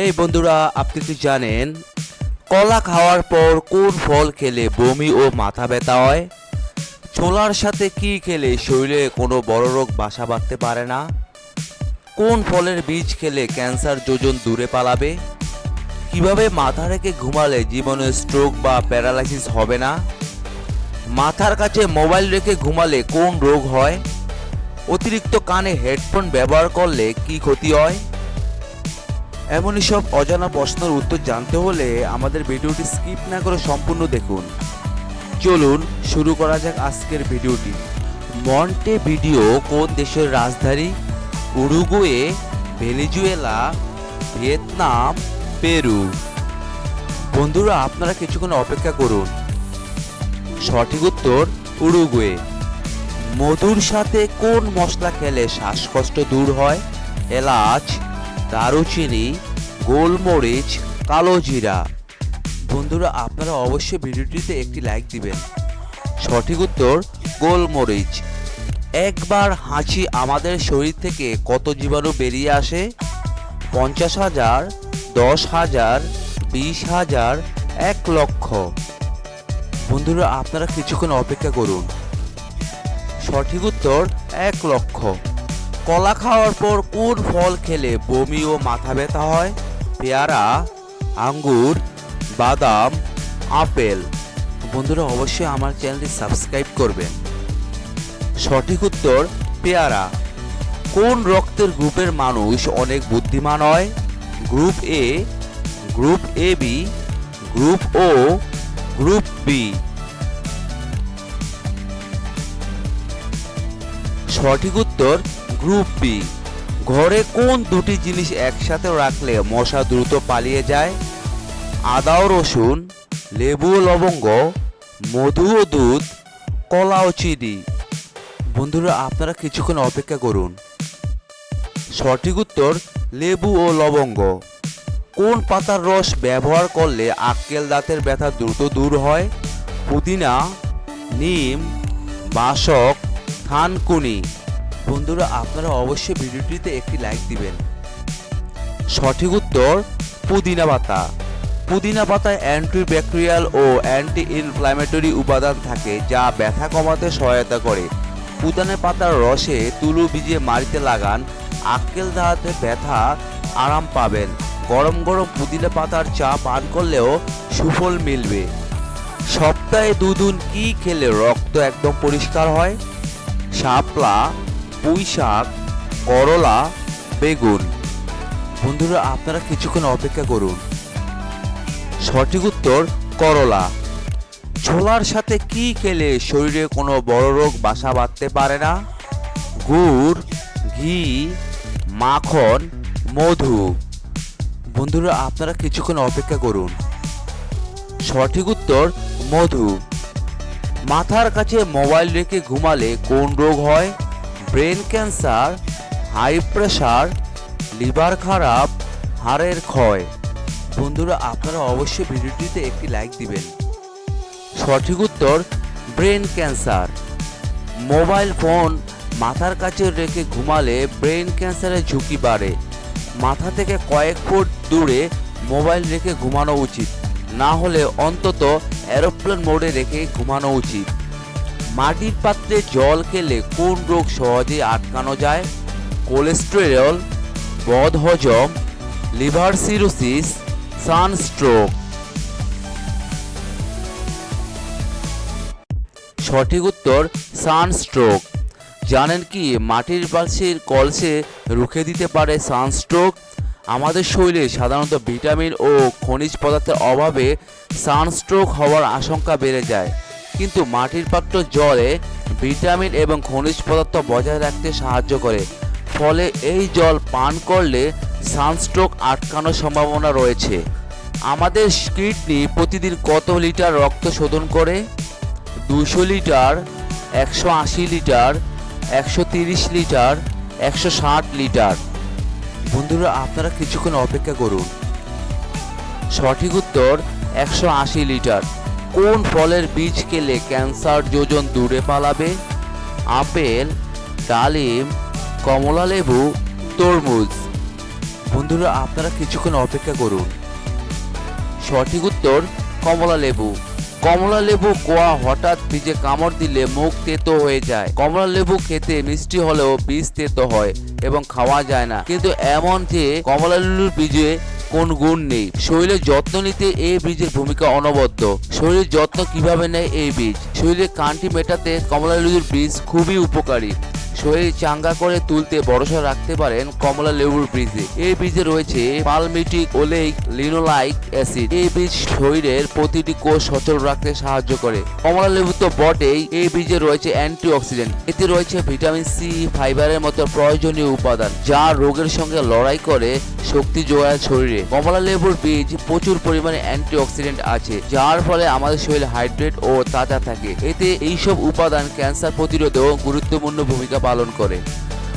এই বন্ধুরা, আপনি কি জানেন কলা খাওয়ার পর কোন ফল খেলে বমি ও মাথা ব্যথা হয়? ছোলার সাথে কি খেলে শরীরে কোনো বড় রোগ বাসা বাঁধতে পারে না? কোন ফলের বীজ খেলে ক্যান্সার যোজন দূরে পালাবে? কীভাবে মাথা রেখে ঘুমালে জীবনে স্ট্রোক বা প্যারালাইসিস হবে না? মাথার কাছে মোবাইল রেখে ঘুমালে কোন রোগ হয়? অতিরিক্ত কানে হেডফোন ব্যবহার করলে কি ক্ষতি হয়? এমনই সব অজানা প্রশ্নের উত্তর জানতে হলে আমাদের ভিডিওটি স্কিপ না করে সম্পূর্ণ দেখুন। চলুন শুরু করা যাক আজকের ভিডিওটি। মন্টে ভিডিও কোন দেশের রাজধানী? Uruguay, Venezuela, Vietnam, Peru. বন্ধুরা, আপনারা কিছুক্ষণ অপেক্ষা করুন। সঠিক উত্তর, উরুগুয়ে। মধুর সাথে কোন মশলা খেলে শ্বাসকষ্ট দূর হয়? এলাচ দারুচিনি, গোলমরিচ, কালো জিরা। বন্ধুরা, আপনারা অবশ্যই ভিডিওটিতে একটি লাইক দিবেন। সঠিক উত্তর, গোলমরিচ। একবার হাঁচি আমাদের শরীর থেকে কত জীবাণু বেরিয়ে আসে? পঞ্চাশ হাজার, দশ হাজার, বিশ হাজার, এক লক্ষ। বন্ধুরা, আপনারা কিছুক্ষণ অপেক্ষা করুন। সঠিক উত্তর, এক লক্ষ। কলা খাওয়ার পর কোন ফল খেলে বমি ও মাথা ব্যথা হয়? পেয়ারা, আঙ্গুর, বাদাম, আপেল। বন্ধুরা, অবশ্যই আমার চ্যানেলটি সাবস্ক্রাইব করবেন। সঠিক উত্তর, পেয়ারা। কোন রক্তের গ্রুপের মানুষ অনেক বুদ্ধিমান হয়? Group A group A B group O group B সঠিক উত্তর গ্রুপ বি ঘরে কোন দুটি জিনিস একসাথে রাখলে মশা দ্রুত পালিয়ে যায়? আদা ও রসুন, লেবু লবঙ্গ, মধু ও দুধ, কলা ও চিনি। বন্ধুরা, আপনারা কিছুক্ষণ অপেক্ষা করুন। সঠিক উত্তর, লেবু ও লবঙ্গ। কোন পাতার রস ব্যবহার করলে আক্কেল দাঁতের ব্যথা দ্রুত দূর হয়? পুদিনা, নিম বাসক থানকুনি। বন্ধুরা, আপনারা অবশ্যই ভিডিওটিতে একটি লাইক দিবেন। সঠিক উত্তর, পুদিনা পাতা। পুদিনা পাতায় অ্যান্টিব্যাকটেরিয়াল ও অ্যান্টি ইনফ্ল্যামেটরি উপাদান থাকে, যা ব্যথা কমাতে সহায়তা করে। পুদিনা পাতার রসে তুলু ভিজিয়ে মারিতে লাগান, আক্কেল দাঁতে ব্যথা আরাম পাবেন। গরম গরম পুদিনা পাতার চা পান করলেও সুফল মিলবে। সপ্তাহে দুদিন কি খেলে রক্ত একদম পরিষ্কার হয়? শাপলা পুঁই শাক করলা, বেগুন। বন্ধুরা, আপনারা কিছুক্ষণ অপেক্ষা করুন। সঠিক উত্তর, করলা। ছোলার সাথে কি খেলে শরীরে কোনো বড় রোগ বাসা বাঁধতে পারে না? গুড়, ঘি, মাখন, মধু। বন্ধুরা, আপনারা কিছুক্ষণ অপেক্ষা করুন। সঠিক উত্তর, মধু। মাথার কাছে মোবাইল রেখে ঘুমালে কোন রোগ হয়? Brain cancer, high pressure liver খারাপ, হাড়ের ক্ষয়। বন্ধুরা, আপনারা অবশ্যই ভিডিওটিতে একটি লাইক দিবেন। সঠিক উত্তর, ব্রেন ক্যান্সার। মোবাইল ফোন মাথার কাছে রেখে ঘুমালে ব্রেন ক্যান্সারের ঝুঁকি বাড়ে। মাথা থেকে কয়েক ফুট দূরে মোবাইল রেখে ঘুমানো উচিত। না হলে অন্তত এরোপ্লেন মোডে রেখে ঘুমানো উচিত। মাটির পাত্রে জল খেলে কোন রোগ সহজে আটকানো যায়? কোলেস্টেরল, বদহজম, লিভার সিরোসিস, সানস্ট্রোক। সঠিক উত্তর, সানস্ট্রোক। জানেন কি, মাটির পাশের কলসে রুখে দিতে পারে সানস্ট্রোক। আমাদের শরীরে সাধারণত ভিটামিন ও খনিজ পদার্থের অভাবে সানস্ট্রোক হওয়ার আশঙ্কা বেড়ে যায়। কিন্তু মাটির পাত্র জলে ভিটামিন এবং খনিজ পদার্থ বজায় রাখতে সাহায্য করে। ফলে এই জল পান করলে সানস্ট্রোক আটকানোর সম্ভাবনা রয়েছে। আমাদের কিডনি প্রতিদিন কত লিটার রক্ত শোধন করে? দুশো লিটার, একশো আশি লিটার, একশো তিরিশ লিটার, একশো ষাট লিটার। বন্ধুরা, আপনারা কিছুক্ষণ অপেক্ষা করুন। সঠিক উত্তর, একশো আশি লিটার। কোন ফলের বীজ খেলে ক্যান্সার যোজন দূরে পালাবে? আপেল, ডালিম, কমলা লেবু, তরমুজ। বন্ধুরা, আপনারা কিছুক্ষণ অপেক্ষা করুন। সঠিক উত্তর, কমলা লেবু। কমলা লেবু কোয়া হঠাৎ বীজে কামড় দিলে মুখ তেতো হয়ে যায়। কমলা লেবু খেতে মিষ্টি হলেও বীজ তেতো হয় এবং খাওয়া যায় না। কিন্তু এমন যে কমলা লেবুর বীজে কোন গুণ নেই। শরীরের যত্ন নিতে এই বীজের ভূমিকা অনবদ্য। শরীরের যত্ন কীভাবে নেয় এই বীজ? শরীরের কান্টি মেটাতে কমলা লেবুর বীজ খুবই উপকারী। শরীর চাঙ্গা করে তুলতে, ভরসা রাখতে পারেন কমলা লেবুর বীজে এই বীজে রয়েছে পালমিটিক ওলেইক লিনোলাইক অ্যাসিড। এই বীজ শরীরের প্রতিটি কোষ সচল রাখতে সাহায্য করে। কমলা লেবু তো বটেই, এই বীজে রয়েছে অ্যান্টিঅক্সিডেন্ট। এতে রয়েছে ভিটামিন সি, ফাইবারের মতো প্রয়োজনীয় উপাদান, যা রোগের সঙ্গে লড়াই করে শক্তি যোগায় শরীরে। কমলা লেবুর বীজ প্রচুর পরিমাণে অ্যান্টিঅক্সিডেন্ট আছে, যার ফলে আমাদের শরীর হাইড্রেট ও তাজা থাকে। এতে এইসব উপাদান ক্যান্সার প্রতিরোধেও গুরুত্বপূর্ণ ভূমিকা পালন করে।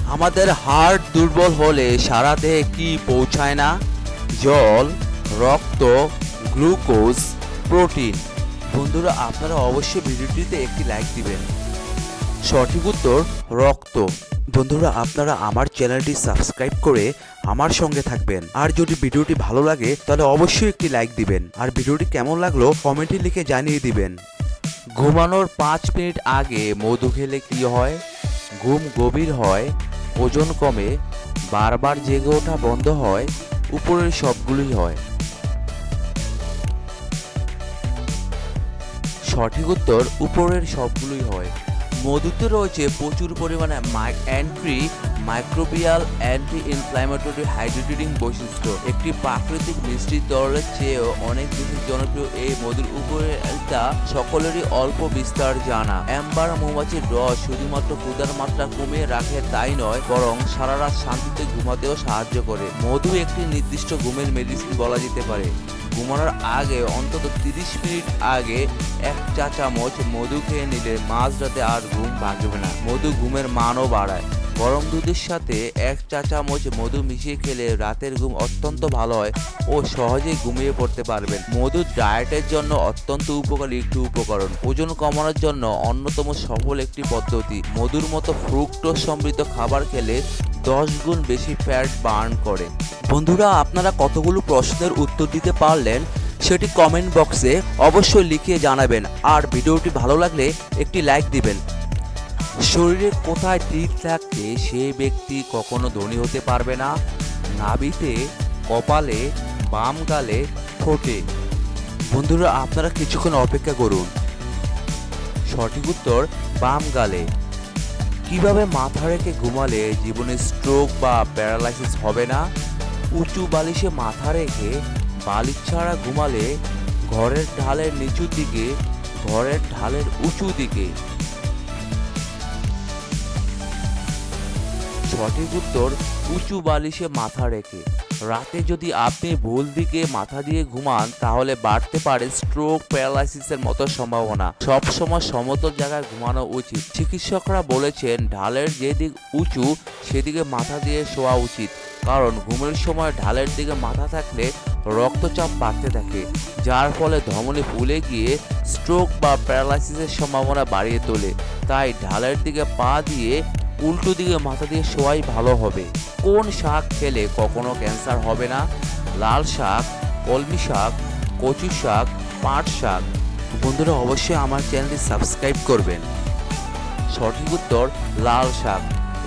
আমাদের হার্ট দুর্বল হলে সারা দেহে কি পৌঁছায় না? জল, রক্ত, গ্লুকোজ, প্রোটিন। বন্ধুরা, আপনারা অবশ্যই ভিডিওটিতে একটি লাইক দিবেন। সঠিক উত্তর, রক্ত। বন্ধুরা, আপনারা আমার চ্যানেলটি সাবস্ক্রাইব করে আমার সঙ্গে থাকবেন। আর যদি ভিডিওটি ভালো লাগে, তাহলে অবশ্যই একটি লাইক দিবেন। আর ভিডিওটি কেমন লাগল, কমেন্টে লিখে জানিয়ে দিবেন। ঘুমানোর পাঁচ মিনিট আগে মধু খেলে কি হয়? ঘুম গভীর হয়, ওজন কমে, বারবার জেগে ওঠা বন্ধ হয়, উপরের সবগুলোই হয়। সঠিক উত্তর উপরের সবগুলোই হয়। মধুতে রয়েছে প্রচুর পরিমাণে anti microbial anti inflammatory hydrating বৈশিষ্ট্য। একটি প্রাকৃতিক মিষ্টি তরলের চেয়েও অনেক বেশি জনপ্রিয় এই মধুর উপকারিতা সকলেরই অল্প বিস্তার জানা। অ্যাম্বার মৌমাছির রস শুধুমাত্র ক্ষুধার মাত্রা কমিয়ে রাখে তাই নয়, বরং সারা রাত শান্তিতে ঘুমাতেও সাহায্য করে। মধু একটি নির্দিষ্ট ঘুমের মেডিসিন বলা যেতে পারে। ঘুমানোর আগে, অন্তত তিরিশ মিনিট আগে এক চা চামচ মধু খেয়ে নিলে মাঝরাতে আর ঘুম ভাঙবে না। মধু ঘুমের মানও বাড়ায়। গরম দুধের সাথে এক চা চামচ মধু মিশিয়ে খেলে রাতের ঘুম অত্যন্ত ভালো হয় ও সহজেই ঘুমিয়ে পড়তে পারবেন। মধু ডায়েটের জন্য অত্যন্ত উপকারী একটি উপকরণ। ওজন কমানোর জন্য অন্যতম সফল একটি পদ্ধতি। মধুর মতো ফ্রুক্টোজ সমৃদ্ধ খাবার খেলে দশ গুণ বেশি ফ্যাট বার্ন করে। বন্ধুরা, আপনারা কতগুলো প্রশ্নের উত্তর দিতে পারলেন সেটি কমেন্ট বক্সে অবশ্যই লিখিয়ে জানাবেন। আর ভিডিওটি ভালো লাগলে একটি লাইক দিবেন। শরীরে কোথায় তীর থাকলে সে ব্যক্তি কখনো ধনী হতে পারবে না। নাবিতে কপালে, বাম গালে ঠোঁটে। বন্ধুরা, আপনারা কিছুক্ষণ অপেক্ষা করুন। সঠিক উত্তর, বাম গালে। কীভাবে মাথা রেখে ঘুমালে জীবনে স্ট্রোক বা প্যারালাইসিস হবে না? উঁচু বালিশে মাথা রেখে বালিশ ছাড়া ঘুমালে ঘরের ঢালের নিচু দিকে, ঘরের ঢালের উঁচু দিকে। সঠিক উত্তর উঁচু বালিশে মাথা রেখে। রাতে যদি আপনি ভুল দিকে মাথা দিয়ে ঘুমান, তাহলে বাড়তে পারে স্ট্রোক প্যারালাইসিসের মতো সম্ভাবনা। সব সময় সমতল জায়গায় ঘুমানো উচিত। চিকিৎসকরা বলেছেন, ঢালের যেদিক উঁচু, সেদিকে মাথা দিয়ে শোয়া উচিত। কারণ ঘুমের সময় ঢালের দিকে মাথা থাকলে রক্তচাপ বাড়তে থাকে, যার ফলে ধমনী ফুলে গিয়ে স্ট্রোক বা প্যারালাইসিসের সম্ভাবনা বাড়িয়ে তোলে। তাই ঢালের দিকে পা দিয়ে উল্টো দিকে মাথা দিয়ে শোয়াই ভালো হবে। কোন শাক খেলে কখনো ক্যান্সার হবে না? লাল শাক, কলমি শাক কচু শাক, পাট শাক। বন্ধুরা, অবশ্যই আমার চ্যানেলটি সাবস্ক্রাইব করবেন। সঠিক উত্তর, লাল শাক।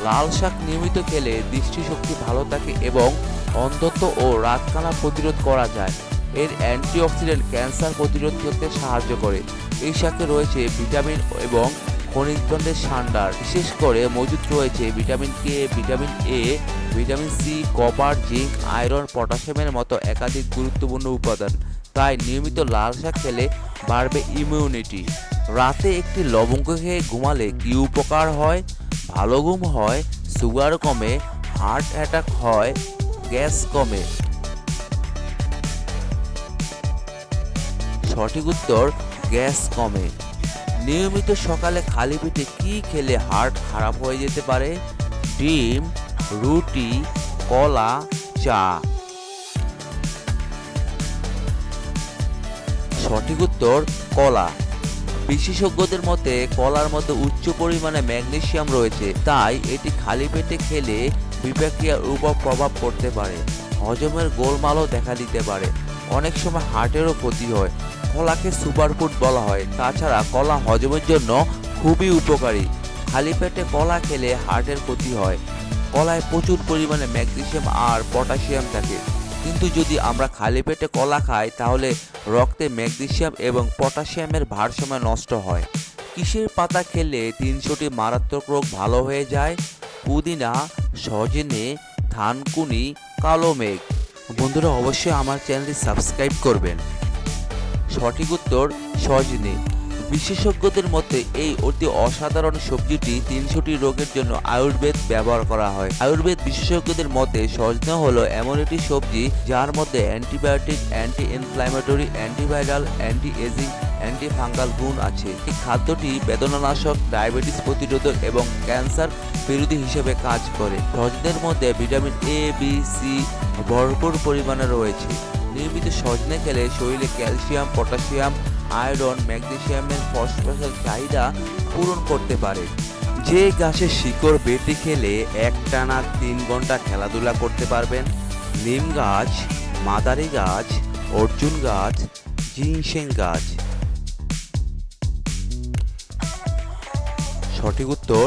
লাল শাক নিয়মিত খেলে দৃষ্টিশক্তি ভালো থাকে এবং অন্ধত্ব ও রাতকানা প্রতিরোধ করা যায়। এর অ্যান্টিঅক্সিডেন্ট ক্যান্সার প্রতিরোধ করতে সাহায্য করে। এই শাকে রয়েছে ভিটামিন এবং খনিজ দ্রব্যের সান্ডার। বিশেষ করে মজুদ রয়েছে vitamin K, vitamin A, vitamin C, copper, zinc, iron, পটাশিয়ামের মতো একাধিক গুরুত্বপূর্ণ উপাদান। তাই নিয়মিত লাল শাক খেলে বাড়বে ইমিউনিটি রাতে একটি লবঙ্গ খেয়ে ঘুমালে কি উপকার হয়? ভালো ঘুম হয় সুগার কমে হার্ট অ্যাটাক হয়, গ্যাস কমে। সঠিক উত্তর, গ্যাস কমে। নিয়মিত সকালে খালি পেটে কি খেলে হার্ট খারাপ হয়ে যেতে পারে? ডিম, রুটি, কলা, চা। সঠিক উত্তর, কলা। বিশেষজ্ঞদের মতে, কলার মধ্যে উচ্চ পরিমাণে ম্যাগনেসিয়াম রয়েছে, তাই এটি খালি পেটে খেলে বিপাকিয়ার উপর প্রভাব পড়তে পারে। হজমের গোলমালও দেখা দিতে পারে। অনেক সময় হার্টেরও ক্ষতি হয়। কলাকে সুপারফুড বলা হয়। তাছাড়া কলা হজমের জন্য খুবই উপকারী। খালি পেটে কলা খেলে হার্টের ক্ষতি হয়। কলায় প্রচুর পরিমাণে ম্যাগনেসিয়াম আর পটাশিয়াম থাকে। কিন্তু যদি আমরা খালি পেটে কলা খাই, তাহলে রক্তে ম্যাগনেসিয়াম এবং পটাশিয়ামের ভারসাম্য নষ্ট হয়। কিসের পাতা খেলে তিনশোটি মারাত্মক রোগ ভালো হয়ে যায়? পুদিনা, সজনে, থানকুনি, কালো মেঘ। বন্ধুরা, অবশ্যই আমার চ্যানেলটি সাবস্ক্রাইব করবেন। সঠিক উত্তর সজনে বিশেষজ্ঞদের মতে, এই অতি অসাধারণ সবজিটি তিনশোটি রোগের জন্য আয়ুর্বেদ ব্যবহার করা হয়। আয়ুর্বেদ বিশেষজ্ঞদের মতে সজনে হলো এমন একটি সবজি যার মধ্যে antibiotic anti inflammatory antiviral anti ageing anti fungal গুণ আছে। এই খাদ্যটি বেদনানাশক, ডায়াবেটিস প্রতিরোধক এবং ক্যান্সার বিরোধী হিসেবে কাজ করে। সজনের মধ্যে ভিটামিন এ বি সি ভরপুর পরিমাণে রয়েছে। নিয়মিত সজনে খেলে শরীরে ক্যালসিয়াম, পটাশিয়াম, আয়রন ম্যাগনেশিয়ামের ফসফরাসের চাহিদা পূরণ করতে পারে। যে গাছের শিকড় বেটে খেলে একটানা তিন ঘণ্টা খেলাধুলা করতে পারবেন। নিম গাছ, মাদারি গাছ, অর্জুন গাছ, জিনসেং গাছ। সঠিক উত্তর